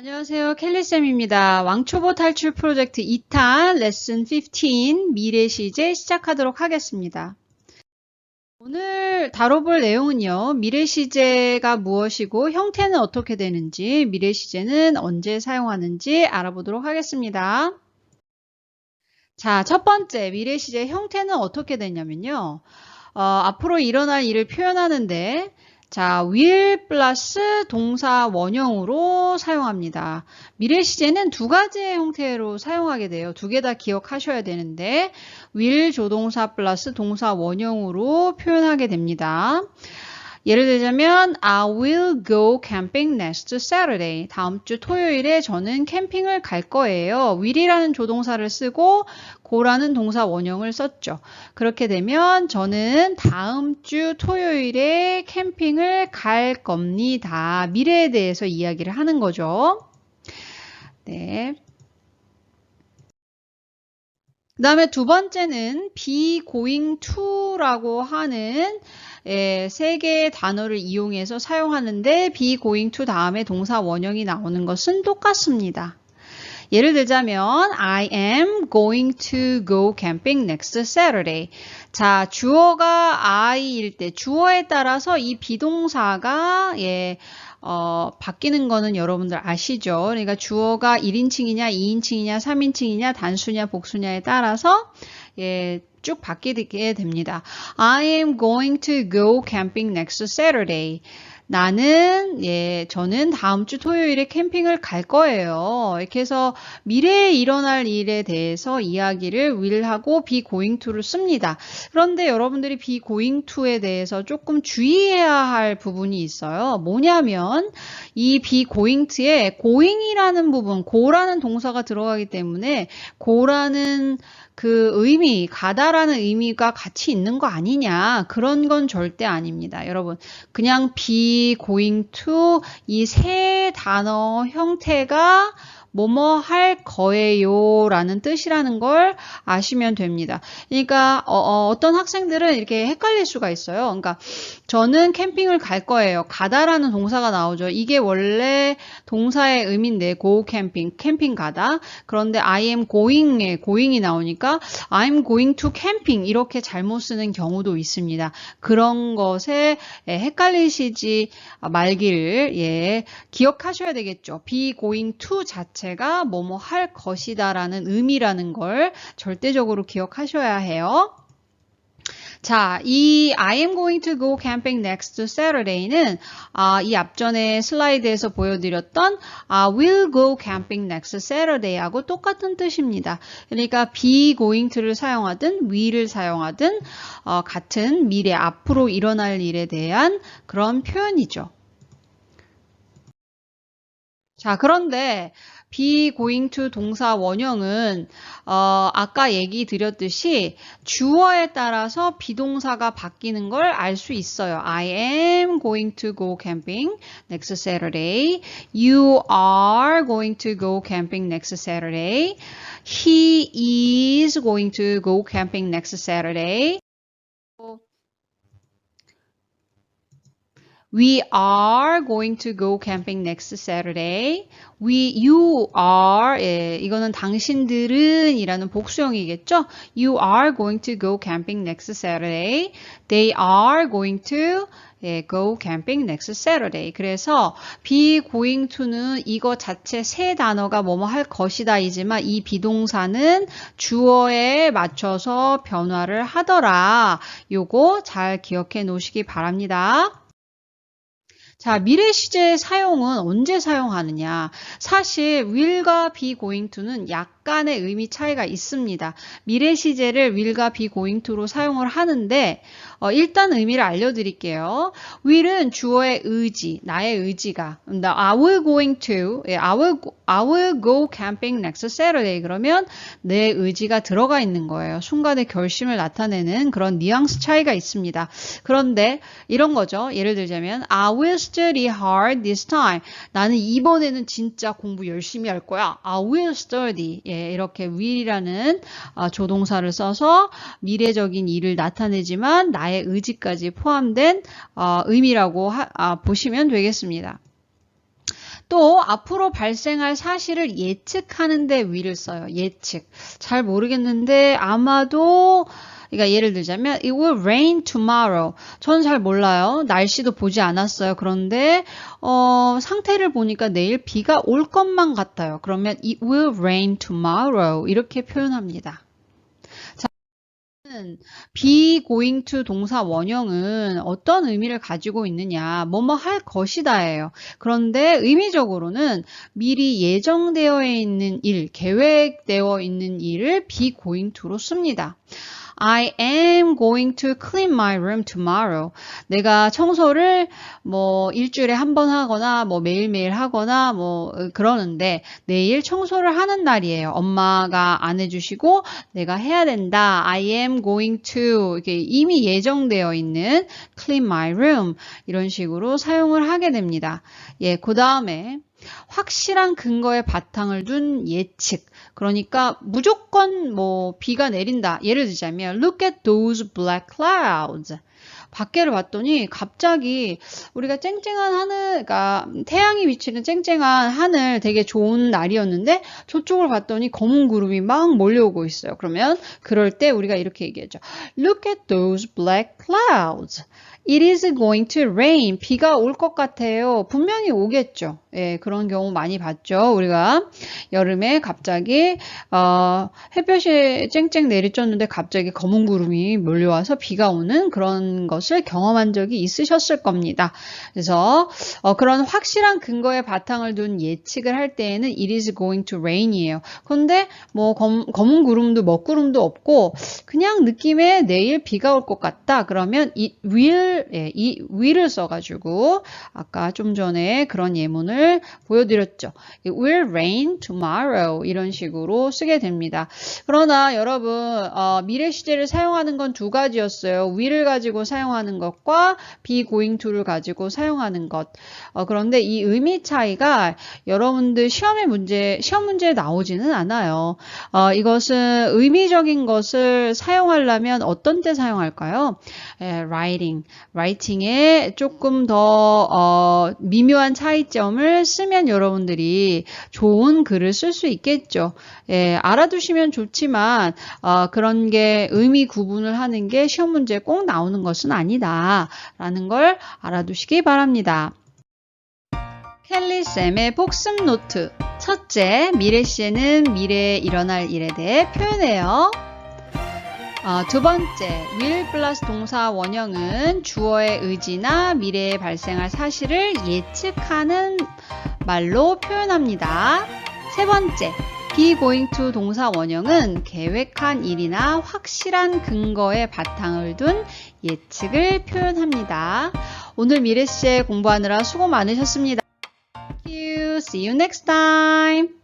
안녕하세요. 켈리쌤입니다. 왕초보 탈출 프로젝트 2탄 레슨 15 미래 시제 시작하도록 하겠습니다. 오늘 다뤄볼 내용은요. 미래 시제가 무엇이고 형태는 어떻게 되는지 미래 시제는 언제 사용하는지 알아보도록 하겠습니다. 자, 첫 번째 미래 시제 형태는 어떻게 되냐면요. 어, 앞으로 일어날 일을 표현하는데 자, will 플러스 동사 원형으로 사용합니다. 미래 시제는 두 가지의 형태로 사용하게 돼요. 두 개 다 기억하셔야 되는데 will 조동사 플러스 동사 원형으로 표현하게 됩니다. 예를 들자면 I will go camping next Saturday. 다음 주 토요일에 저는 캠핑을 갈 거예요. will이라는 조동사를 쓰고 go라는 동사 원형을 썼죠. 그렇게 되면 저는 다음 주 토요일에 캠핑을 갈 겁니다. 미래에 대해서 이야기를 하는 거죠. 네. 그 다음에 두 번째는 be going to라고 하는 예, 세 개의 단어를 이용해서 사용하는데 be going to 다음에 동사 원형이 나오는 것은 똑같습니다. 예를 들자면 I am going to go camping next Saturday. 자, 주어가 I일 때 주어에 따라서 이 비동사가 예, 어, 바뀌는 거는 여러분들 아시죠? 그러니까 주어가 1인칭이냐, 2인칭이냐, 3인칭이냐, 단수냐, 복수냐에 따라서 예, 쭉 바뀌게 됩니다. I am going to go camping next Saturday. 나는 예 저는 다음 주 토요일에 캠핑을 갈 거예요. 이렇게 해서 미래에 일어날 일에 대해서 이야기를 will하고 be going to를 씁니다. 그런데 여러분들이 be going to에 대해서 조금 주의해야 할 부분이 있어요. 뭐냐면 이 be going to에 going이라는 부분, go라는 동사가 들어가기 때문에 go라는 그 의미, 가다라는 의미가 같이 있는 거 아니냐. 그런 건 절대 아닙니다. 여러분, 그냥 be going to 이 세 단어 형태가 뭐뭐 할 거예요 라는 뜻이라는 걸 아시면 됩니다. 그러니까 어, 떤 학생들은 이렇게 헷갈릴 수가 있어요. 그러니까 저는 캠핑을 갈 거예요. 가다라는 동사가 나오죠. 이게 원래 동사의 의미인데 go 캠핑, 캠핑 가다. 그런데 I am going에 going이 나오니까 I'm going to camping 이렇게 잘못 쓰는 경우도 있습니다. 그런 것에 헷갈리시지 말기를 예, 기억하셔야 되겠죠. be going to 자체 자체가 뭐뭐 할 것이다라는 의미라는 걸 절대적으로 기억하셔야 해요. 자, 이 I am going to go camping next Saturday는 아, 이 앞전에 슬라이드에서 보여드렸던 I will go camping next Saturday하고 똑같은 뜻입니다. 그러니까 be going to를 사용하든 will을 사용하든 어, 같은 미래 앞으로 일어날 일에 대한 그런 표현이죠. 자, 그런데 be going to 동사 원형은 어, 아까 얘기 드렸듯이 주어에 따라서 비동사가 바뀌는 걸 알 수 있어요. I am going to go camping next Saturday. You are going to go camping next Saturday. He is going to go camping next Saturday. We are going to go camping next Saturday. We, you are, 예, 이거는 당신들은 이라는 복수형이겠죠? You are going to go camping next Saturday. They are going to 예, go camping next Saturday. 그래서 be going to는 이거 자체 세 단어가 뭐뭐 할 것이다 이지만 이 비동사는 주어에 맞춰서 변화를 하더라. 요거 잘 기억해 놓으시기 바랍니다. 자, 미래 시제 사용은 언제 사용하느냐? 사실 will과 be going to는 약 간의 의미 차이가 있습니다. 미래 시제를 will과 be going to로 사용을 하는데 어, 일단 의미를 알려드릴게요. will은 주어의 의지, 나의 의지가 I will going to, 예, I will, I will go camping next Saturday 그러면 내 의지가 들어가 있는 거예요. 순간의 결심을 나타내는 그런 뉘앙스 차이가 있습니다. 그런데 이런 거죠. 예를 들자면 I will study hard this time. 나는 이번에는 진짜 공부 열심히 할 거야. I will study. 예, 이렇게 will이라는 아, 조동사를 써서 미래적인 일을 나타내지만 나의 의지까지 포함된 어, 의미라고 하, 아, 보시면 되겠습니다. 또 앞으로 발생할 사실을 예측하는데 will을 써요. 예측. 잘 모르겠는데 아마도 그러니까 예를 들자면 it will rain tomorrow. 전 잘 몰라요. 날씨도 보지 않았어요. 그런데 어, 상태를 보니까 내일 비가 올 것만 같아요. 그러면 it will rain tomorrow 이렇게 표현합니다. 자, be going to 동사 원형은 어떤 의미를 가지고 있느냐, 뭐뭐 할 것이다예요. 그런데 의미적으로는 미리 예정되어 있는 일, 계획되어 있는 일을 be going to로 씁니다. I am going to clean my room tomorrow. 내가 청소를 뭐 일주일에 한 번 하거나 뭐 매일매일 하거나 뭐 그러는데 내일 청소를 하는 날이에요. 엄마가 안 해주시고 내가 해야 된다. I am going to 이게 이미 예정되어 있는 clean my room 이런 식으로 사용을 하게 됩니다. 예, 그 다음에 확실한 근거에 바탕을 둔 예측. 그러니까 무조건 뭐 비가 내린다. 예를 들자면 look at those black clouds. 밖에를 봤더니 갑자기 우리가 쨍쨍한 하늘, 그러니까 태양이 비치는 쨍쨍한 하늘 되게 좋은 날이었는데 저쪽을 봤더니 검은 구름이 막 몰려오고 있어요. 그러면 그럴 때 우리가 이렇게 얘기하죠. Look at those black clouds. It is going to rain. 비가 올 것 같아요. 분명히 오겠죠. 예, 그런 경우 많이 봤죠. 우리가 여름에 갑자기 어, 햇볕이 쨍쨍 내리쬐는데 갑자기 검은 구름이 몰려와서 비가 오는 그런 것을 경험한 적이 있으셨을 겁니다. 그래서 어, 그런 확실한 근거에 바탕을 둔 예측을 할 때에는 it is going to rain이에요. 그런데 뭐 검, 검은 구름도 먹구름도 없고 그냥 느낌에 내일 비가 올 것 같다. 그러면 it will 예, 이 will을 써가지고 아까 좀 전에 그런 예문을 보여드렸죠. It will rain tomorrow 이런 식으로 쓰게 됩니다. 그러나 여러분 어, 미래 시제를 사용하는 건 두 가지였어요. will을 가지고 사용 하는 것과 be going to를 가지고 사용하는 것. 어, 그런데 이 의미 차이가 여러분들 시험의 문제 시험 문제에 나오지는 않아요. 어, 이것은 의미적인 것을 사용하려면 어떤 때 사용할까요? 에, writing. 라이팅에 조금 더 어, 미묘한 차이점을 쓰면 여러분들이 좋은 글을 쓸 수 있겠죠. 예, 알아두시면 좋지만 어, 그런 게 의미 구분을 하는 게 시험 문제에 꼭 나오는 것은 아니 다라는 걸 알아두시기 바랍니다. 켈리 쌤의 복습 노트 첫째, 미래 시에는 미래에 일어날 일에 대해 표현해요. 어, 두 번째, will 플러스 동사 원형은 주어의 의지나 미래에 발생할 사실을 예측하는 말로 표현합니다. 세 번째, be going to 동사 원형은 계획한 일이나 확실한 근거에 바탕을 둔 예측을 표현합니다. 오늘 미래시에 공부하느라 수고 많으셨습니다. Thank you. See you next time.